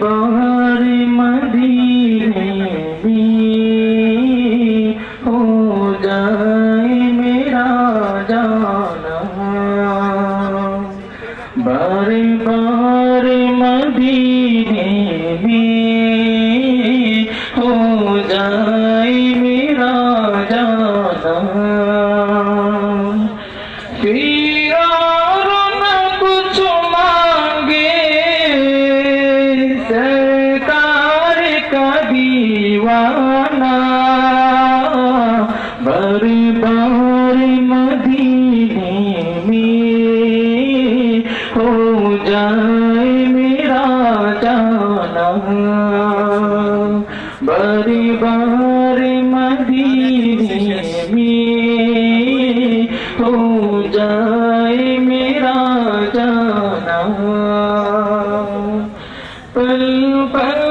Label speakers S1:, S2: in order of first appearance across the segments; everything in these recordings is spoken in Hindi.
S1: বাহার মদিনে ভি হো যায় মেরা জানা। বারে বাহার মদিনে ভি হো যায় মেরা জানা। ফিরা दीवाना बार बार मदीने में हो जाए मेरा जाना। बार बार मदीने में हो जाए मेरा जाना। पल पल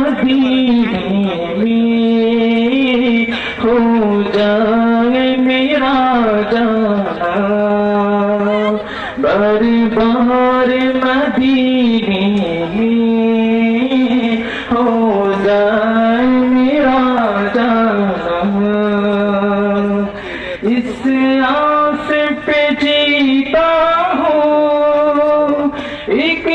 S1: मदीने में हो जाए मेरा बार हो जाए मेरा इस आस पे जीता हूँ। एक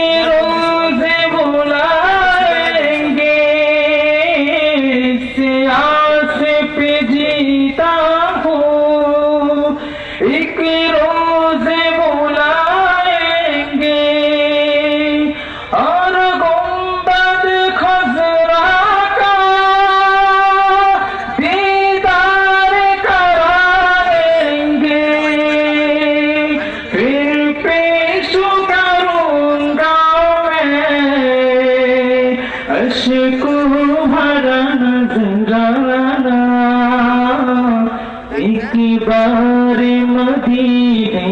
S1: আশিকু হারানা জঙ্গানা একবারে মদিনে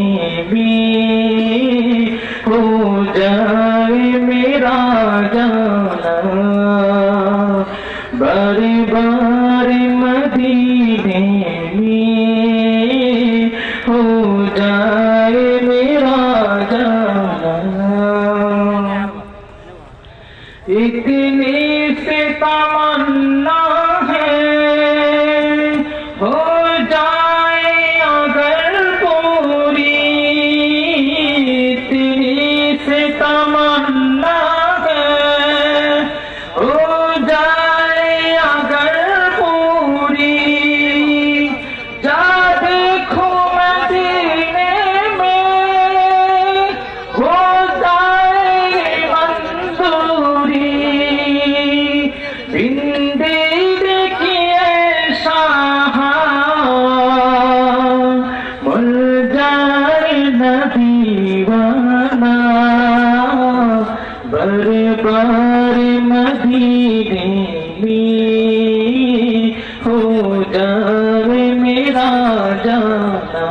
S1: बर बार मदीने में हो जाए मेरा जाना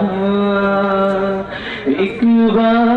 S1: एक बार